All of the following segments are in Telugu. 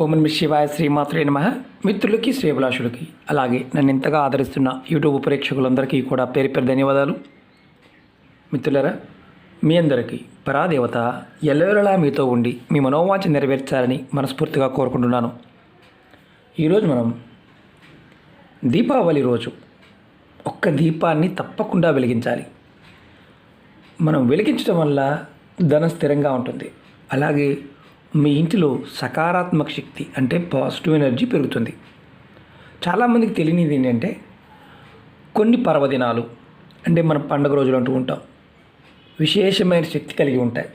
ఓం నమ శివాయ శ్రీమాత్రే నమ. మిత్రులకి శ్రీభిలాషులకి అలాగే నన్ను ఇంతగా ఆదరిస్తున్న యూట్యూబ్ ప్రేక్షకులందరికీ కూడా పేరు పేరు ధన్యవాదాలు. మిత్రులరా మీ అందరికీ పరాదేవత ఎల్లవేళలా మీతో ఉండి మీ మనోవాంఛ నెరవేర్చాలని మనస్ఫూర్తిగా కోరుకుంటున్నాను. ఈరోజు మనం దీపావళి రోజు ఒక్క దీపాన్ని తప్పకుండా వెలిగించాలి. మనం వెలిగించడం వల్ల ధనం స్థిరంగా ఉంటుంది. అలాగే మీ ఇంటిలో సకారాత్మక శక్తి అంటే పాజిటివ్ ఎనర్జీ పెరుగుతుంది. చాలామందికి తెలియనిది ఏంటంటే కొన్ని పర్వదినాలు అంటే మనం పండుగ రోజులు అంటూ ఉంటాం విశేషమైన శక్తి కలిగి ఉంటాయి.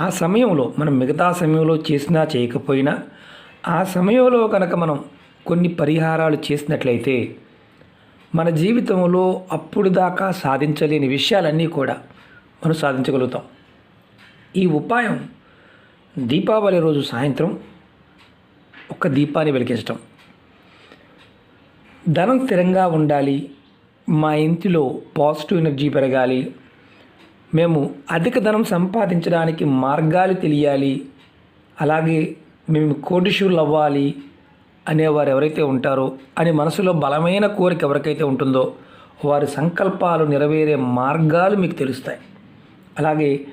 ఆ సమయంలో మనం మిగతా సమయంలో చేసినా చేయకపోయినా ఆ సమయంలో కనుక మనం కొన్ని పరిహారాలు చేసినట్లయితే మన జీవితంలో అప్పుడు దాకా సాధించలేని విషయాలన్నీ కూడా మనం సాధించగలుగుతాం. ఈ ఉపాయం దీపావళి రోజు సాయంత్రం ఒక దీపాన్ని వెలిగించటం. ధనం స్థిరంగా ఉండాలి మా ఇంటిలో పాజిటివ్ ఎనర్జీ పెరగాలి మేము అధిక ధనం సంపాదించడానికి మార్గాలు తెలియాలి అలాగే మేము కోటిషులు అవ్వాలి అనేవారు ఎవరైతే ఉంటారో అని మనసులో బలమైన కోరిక ఎవరికైతే ఉంటుందో వారి సంకల్పాలు నెరవేరే మార్గాలు మీకు తెలుస్తాయి. అలాగే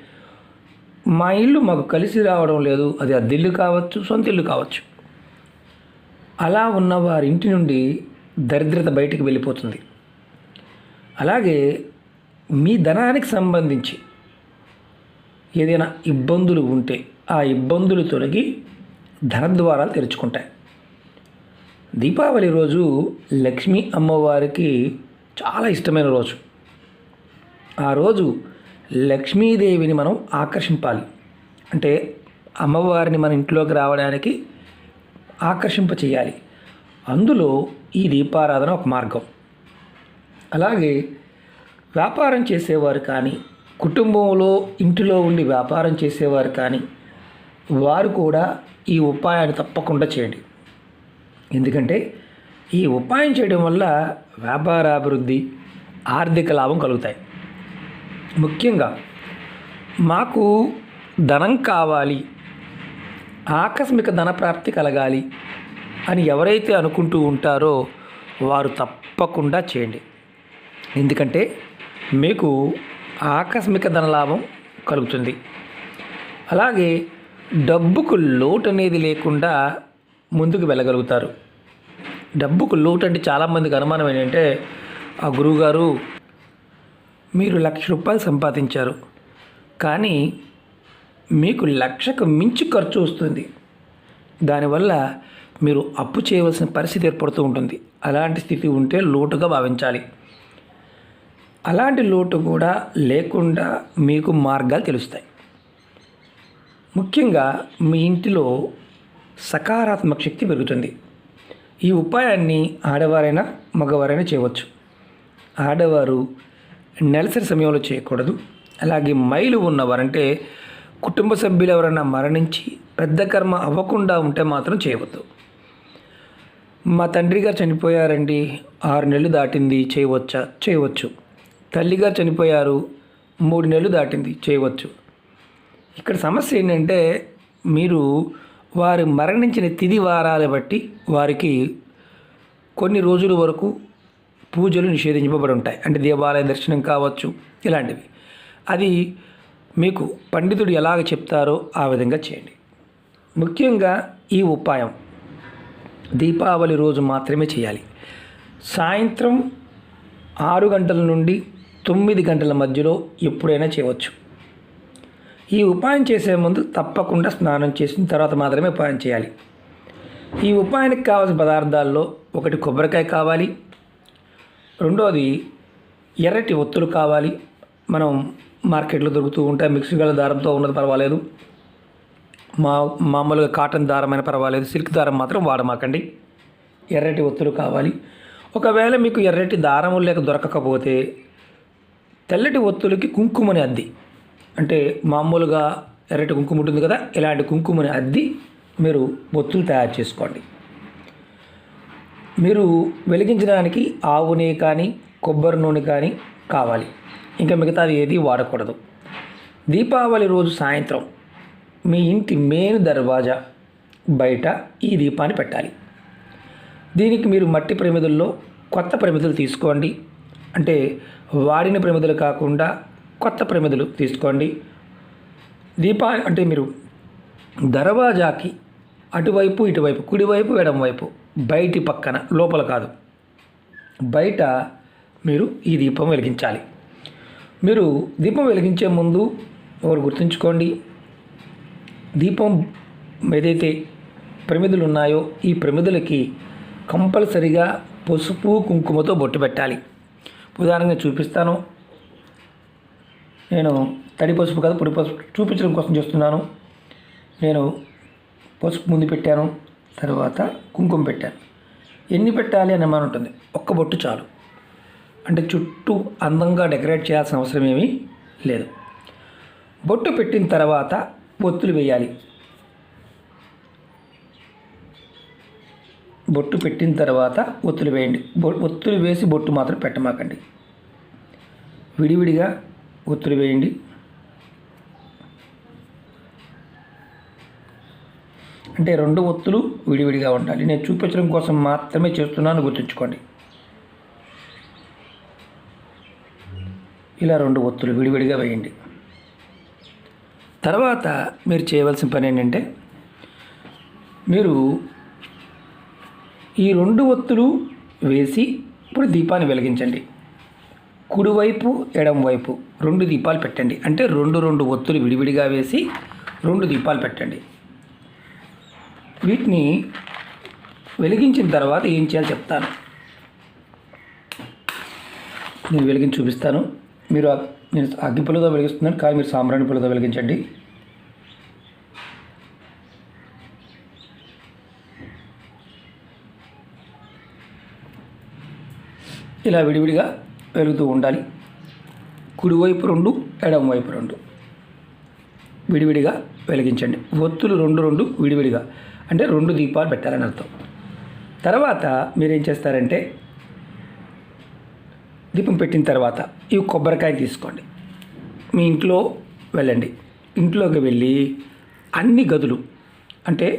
మా ఇల్లు మాకు కలిసి రావడం లేదు. అది అద్దెల్లు కావచ్చు సొంత ఇల్లు కావచ్చు. అలా ఉన్న వారి ఇంటి నుండి దరిద్రత బయటికి వెళ్ళిపోతుంది. అలాగే మీ ధనానికి సంబంధించి ఏదైనా ఇబ్బందులు ఉంటే ఆ ఇబ్బందులు తొలగి ధనద్వారాలు తెరుచుకుంటాయి. దీపావళి రోజు లక్ష్మీ అమ్మవారికి చాలా ఇష్టమైన రోజు. ఆ రోజు లక్ష్మీదేవిని మనం ఆకర్షింపాలి. అంటే అమ్మవారిని మన ఇంట్లోకి రావడానికి ఆకర్షింప చేయాలి. అందులో ఈ దీపారాధన ఒక మార్గం. అలాగే వ్యాపారం చేసేవారు కానీ కుటుంబంలో ఇంటిలో ఉండి వ్యాపారం చేసేవారు కానీ వారు కూడా ఈ ఉపాయాన్ని తప్పకుండా చేయండి. ఎందుకంటే ఈ ఉపాయం చేయడం వల్ల వ్యాపారాభివృద్ధి ఆర్థిక లాభం కలుగుతాయి. ముఖ్యంగా మాకు ధనం కావాలి ఆకస్మిక ధన ప్రాప్తి కలగాలి అని ఎవరైతే అనుకుంటూ ఉంటారో వారు తప్పకుండా చేయండి. ఎందుకంటే మీకు ఆకస్మిక ధనలాభం కలుగుతుంది. అలాగే డబ్బుకు లోటు అనేది లేకుండా ముందుకు వెళ్ళగలుగుతారు. డబ్బుకు లోటు అంటే చాలామందికి అనుమానం ఏంటంటే ఆ గురువుగారు మీరు లక్ష రూపాయలు సంపాదించారు. కానీ మీకు లక్షకు మించి ఖర్చు వస్తుంది. దానివల్ల మీరు అప్పు చేయవలసిన పరిస్థితి ఏర్పడుతూ ఉంటుంది. అలాంటి స్థితి ఉంటే లోటుగా భావించాలి. అలాంటి లోటు కూడా లేకుండా మీకు మార్గాలు తెలుస్తాయి. ముఖ్యంగా మీ ఇంటిలో సకారాత్మక శక్తి పెరుగుతుంది. ఈ ఉపాయాన్ని ఆడవారైనా మగవారైనా చేయవచ్చు. ఆడవారు నెలసరి సమయంలో చేయకూడదు. అలాగే మైలు ఉన్నవారంటే కుటుంబ సభ్యులు ఎవరైనా మరణించి పెద్ద కర్మ అవ్వకుండా ఉంటే మాత్రం చేయవద్దు. మా తండ్రి గారు చనిపోయారండి. ఆరు నెలలు దాటింది. చేయవచ్చా? చేయవచ్చు. తల్లిగారు చనిపోయారు. మూడు నెలలు దాటింది. చేయవచ్చు. ఇక్కడ సమస్య ఏంటంటే మీరు వారు మరణించిన తిది వారాలు బట్టి వారికి కొన్ని రోజుల వరకు పూజలు నిషేధించబడి ఉంటాయి అంటే దేవాలయ దర్శనం కావచ్చు ఇలాంటివి. అది మీకు పండితుడు ఎలాగ చెప్తారో ఆ విధంగా చేయండి. ముఖ్యంగా ఈ ఉపాయం. దీపావళి రోజు మాత్రమే చేయాలి. సాయంత్రం ఆరు గంటల నుండి తొమ్మిది గంటల మధ్యలో ఎప్పుడైనా చేయవచ్చు. ఈ ఉపాయం చేసే ముందు తప్పకుండా స్నానం చేసిన తర్వాత మాత్రమే ఉపాయం చేయాలి. ఈ ఉపాయానికి కావాల్సిన పదార్థాల్లో ఒకటి కొబ్బరికాయ కావాలి రెండోది ఎర్రటి ఒత్తులు కావాలి. మనం మార్కెట్లో దొరుకుతూ ఉంటాయి. మిక్సీ గల దారంతో ఉన్నది పర్వాలేదు. మా మామూలుగా కాటన్ దారమైన పర్వాలేదు. సిల్క్ దారం మాత్రం వాడమాకండి. ఎర్రటి ఒత్తులు కావాలి. ఒకవేళ మీకు ఎర్రటి దారము లేక దొరకకపోతే తెల్లటి ఒత్తులకి కుంకుమని అద్ది. అంటే మామూలుగా ఎర్రటి కుంకుమ ఉంటుంది కదా ఇలాంటి కుంకుమని అద్ది మీరు ఒత్తులు తయారు చేసుకోండి. మీరు వెలిగించడానికి ఆవు నెయ్యి కానీ కొబ్బరి నూనె కానీ కావాలి. ఇంకా మిగతాది ఏది వాడకూడదు. దీపావళి రోజు సాయంత్రం మీ ఇంటి మెయిన్ దర్వాజా బయట ఈ దీపాన్ని పెట్టాలి. దీనికి మీరు మట్టి ప్రమిదల్లో కొత్త ప్రమిదలు తీసుకోండి. అంటే వాడిన ప్రమిదలు కాకుండా కొత్త ప్రమిదలు తీసుకోండి. దీపా అంటే మీరు దర్వాజాకి అటువైపు ఇటువైపు కుడివైపు ఎడమవైపు బయటి పక్కన లోపల కాదు. బయట మీరు ఈ దీపం వెలిగించాలి. మీరు దీపం వెలిగించే ముందు ఒకరు గుర్తుంచుకోండి. దీపం ఏదైతే ప్రమిదలు ఉన్నాయో ఈ ప్రమిదలకి కంపల్సరిగా పసుపు కుంకుమతో బొట్టు పెట్టాలి. ఉదాహరణగా చూపిస్తాను. నేను తడి పసుపు కాదు పొడి పసుపు చూపించడం కోసం చేస్తున్నాను. నేను పసుపు ముందు పెట్టాను తర్వాత కుంకుమ పెట్టాను. ఎన్ని పెట్టాలి అని అనుమానం ఉంటుంది. ఒక్క బొట్టు చాలు. అంటే చుట్టూ అందంగా డెకరేట్ చేయాల్సిన అవసరం ఏమీ లేదు. బొట్టు పెట్టిన తర్వాత ఒత్తులు వేయాలి. బొట్టు పెట్టిన తర్వాత ఒత్తులు వేయండి. బొ- ఒత్తులు వేసి బొట్టు మాత్రం పెట్టమాకండి. విడివిడిగా ఒత్తులు వేయండి. అంటే రెండు ఒత్తులు విడివిడిగా ఉండాలి. నేను చూపించడం కోసం మాత్రమే చేస్తున్నాను గుర్తుంచుకోండి. ఇలా రెండు ఒత్తులు విడివిడిగా వేయండి. తర్వాత మీరు చేయవలసిన పని ఏంటంటే మీరు ఈ రెండు ఒత్తులు వేసి ఇప్పుడు దీపాన్ని వెలిగించండి. కుడివైపు ఎడమవైపు రెండు దీపాలు పెట్టండి. అంటే రెండు రెండు ఒత్తులు విడివిడిగా వేసి రెండు దీపాలు పెట్టండి. వీటిని వెలిగించిన తర్వాత ఏం చేయాలో చెప్తాను. నేను వెలిగించి చూపిస్తాను. మీరు నేను అగ్గి పుల్లతో వెలిగిస్తున్నాను కానీ మీరు సాంబ్రాణి పుల్లతో వెలిగించండి. ఇలా విడివిడిగా వెలుగుతూ ఉండాలి. కుడివైపు రెండు ఎడమవైపు రెండు. విడివిడిగా వెలిగించండి. ఒత్తులు రెండు రెండు విడివిడిగా. అంటే రెండు దీపాలు పెట్టాలని అర్థం. తర్వాత మీరేం చేస్తారంటే దీపం పెట్టిన తర్వాత ఈ కొబ్బరికాయ తీసుకోండి. మీ ఇంట్లో వెళ్ళండి. ఇంట్లోకి వెళ్ళి అన్ని గదులు అంటే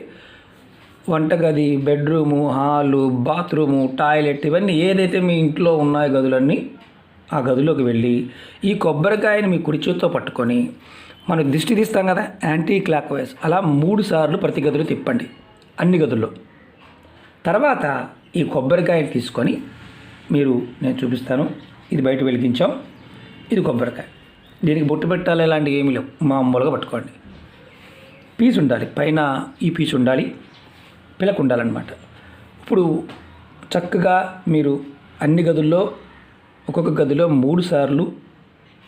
వంటగది బెడ్రూము హాలు బాత్రూము టాయిలెట్ ఇవన్నీ ఏదైతే మీ ఇంట్లో ఉన్నాయో గదులన్నీ ఆ గదిలోకి వెళ్ళి ఈ కొబ్బరికాయని మీ కుడి చేతితో పట్టుకొని మనం దిష్టి తీస్తాం కదా యాంటీ క్లాక్ వైజ్ అలా మూడు సార్లు ప్రతి గదులు తిప్పండి అన్ని గదుల్లో. తర్వాత ఈ కొబ్బరికాయని తీసుకొని మీరు నేను చూపిస్తాను ఇది బయట వెలిగించాం ఇది కొబ్బరికాయ. దీనికి బొట్టు పెట్టాలి ఇలాంటివి ఏమీ లేవు మామూలుగా పట్టుకోండి. పీస్ ఉండాలి పైన ఈ పీస్ ఉండాలి పిలకు ఉండాలన్నమాట. ఇప్పుడు చక్కగా మీరు అన్ని గదుల్లో ఒక్కొక్క గదిలో మూడు సార్లు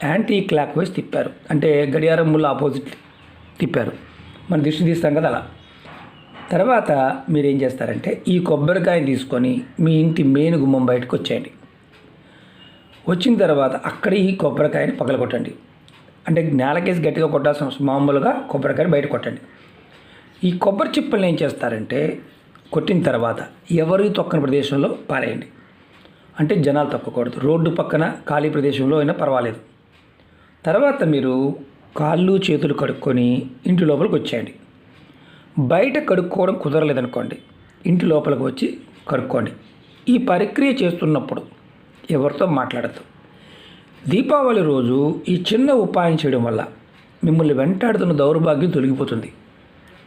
యాంటీ క్లాక్ వైజ్ తిప్పారు. అంటే గడియారం ముళ్ళ ఆపోజిట్ తిప్పారు. మన దృష్టి తీస్తాం కదా అలా. తర్వాత మీరు ఏం చేస్తారంటే ఈ కొబ్బరికాయని తీసుకొని మీ ఇంటి మెయిన్ గుమ్మం బయటకు వచ్చేయండి. వచ్చిన తర్వాత అక్కడ ఈ కొబ్బరికాయని పగలగొట్టండి. అంటే నేలకేసి గట్టిగా కొట్టాల్సిన మామూలుగా కొబ్బరికాయని బయట కొట్టండి. ఈ కొబ్బరి చిప్పల్ని ఏం చేస్తారంటే కొట్టిన తర్వాత ఎవరి తొక్కని ప్రదేశంలో పారేయండి. అంటే జనాలు తొక్కకూడదు. రోడ్డు పక్కన ఖాళీ ప్రదేశంలో అయినా పర్వాలేదు. తర్వాత మీరు కాళ్ళు చేతులు కడుక్కొని ఇంటి లోపలికి వచ్చేయండి. బయట కడుక్కోవడం కుదరలేదనుకోండి. ఇంటి లోపలికి వచ్చి కడుక్కోండి. ఈ ప్రక్రియ చేస్తున్నప్పుడు ఎవరితో మాట్లాడద్దు. దీపావళి రోజు ఈ చిన్న ఉపాయం చేయడం వల్ల మిమ్మల్ని వెంటాడుతున్న దౌర్భాగ్యం తొలగిపోతుంది.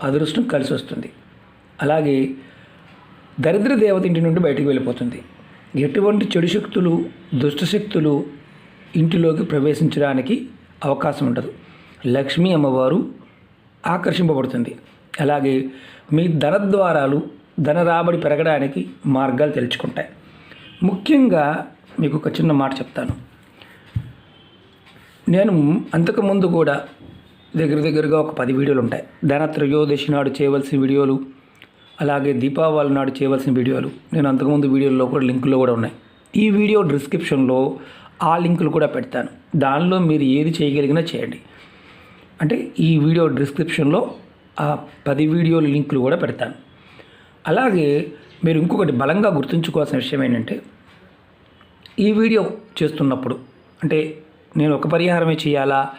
అదృష్టం కలిసి వస్తుంది. అలాగే దరిద్ర దేవత ఇంటి నుండి బయటికి వెళ్ళిపోతుంది. ఎటువంటి చెడు శక్తులు దుష్ట శక్తులు ఇంటిలోకి ప్రవేశించడానికి అవకాశం ఉండదు. లక్ష్మీ అమ్మవారు ఆకర్షింపబడుతుంది. అలాగే మీ ధనద్వారాలు ధన రాబడి పెరగడానికి మార్గాలు తెలుసుకుంటాయి ముఖ్యంగా మీకు ఒక చిన్న మాట చెప్తాను. నేను అంతకుముందు కూడా దగ్గర దగ్గరగా ఒక పది వీడియోలు ఉంటాయి. ధన త్రయోదశి నాడు చేయవలసిన వీడియోలు అలాగే దీపావళి నాడు చేయవలసిన వీడియోలు. నేను అంతకుముందు వీడియోల్లో కూడా లింకులో కూడా ఉన్నాయి. ఈ వీడియో డిస్క్రిప్షన్లో ఆ లింకులు కూడా పెడతాను. దానిలో మీరు ఏది చేయగలిగినా చేయండి. అంటే ఈ వీడియో డిస్క్రిప్షన్లో ఆ పది వీడియోల లింకులు కూడా పెడతాను. అలాగే మీరు ఇంకొకటి బలంగా గుర్తుంచుకోవాల్సిన విషయం ఏంటంటే ఈ వీడియో చేస్తున్నప్పుడు అంటే నేను ఒక పరిహారమే చేయాలా?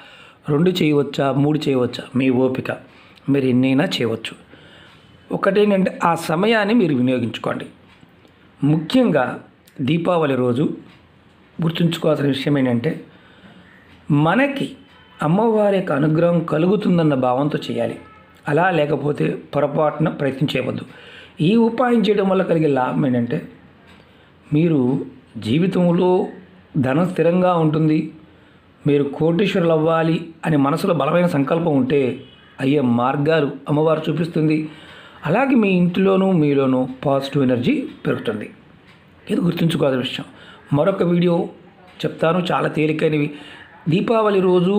రెండు చేయవచ్చా? మూడు చేయవచ్చా? మీ ఓపిక. మీరు ఎన్నైనా చేయవచ్చు. ఒకటేంటంటే ఆ సమయాన్ని మీరు వినియోగించుకోండి. ముఖ్యంగా దీపావళి రోజు గుర్తుంచుకోవాల్సిన విషయం ఏంటంటే మనకి అమ్మవారి యొక్క అనుగ్రహం కలుగుతుందన్న భావంతో చేయాలి. అలా లేకపోతే పొరపాటున ప్రయత్నం చేయవద్దు. ఈ ఉపాయం చేయడం వల్ల కలిగే లాభం ఏంటంటే మీరు జీవితంలో ధనం స్థిరంగా ఉంటుంది. మీరు కోటీశ్వరులు అవ్వాలి అని మనసులో బలమైన సంకల్పం ఉంటే అయ్యే మార్గాలు అమ్మవారు చూపిస్తుంది. అలాగే మీ ఇంటిలోనూ మీలోనూ పాజిటివ్ ఎనర్జీ పెరుగుతుంది. ఇది గుర్తుంచుకోవాల్సిన విషయం. మరొక వీడియో చెప్తాను చాలా తేలికైనవి. దీపావళి రోజు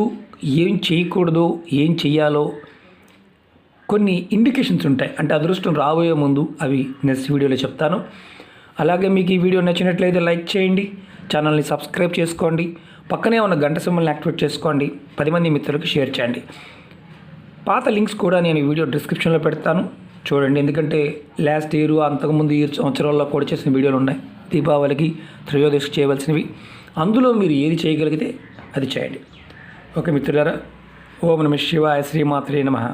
ఏం చేయకూడదో ఏం చేయాలో కొన్ని ఇండికేషన్స్ ఉంటాయి. అంటే అదృష్టం రాబోయే ముందు అవి నెక్స్ట్ వీడియోలో చెప్తాను. అలాగే మీకు ఈ వీడియో నచ్చినట్లయితే లైక్ చేయండి ఛానల్ని సబ్స్క్రైబ్ చేసుకోండి పక్కనే ఉన్న గంట సింబల్ని యాక్టివేట్ చేసుకోండి పది మంది మిత్రులకు షేర్ చేయండి. పాత లింక్స్ కూడా నేను వీడియో డిస్క్రిప్షన్లో పెడతాను. చూడండి ఎందుకంటే లాస్ట్ ఇయర్ అంతకుముందు ఇయర్ సంవత్సరాల్లో కూడా చేసిన వీడియోలు ఉన్నాయి. దీపావళికి త్రయోదశి చేయవలసినవి. అందులో మీరు ఏది చేయగలిగితే అది చేయండి. ఓకే మిత్రులారా ఓం నమ శివాయ శ్రీమాత్రే నమః.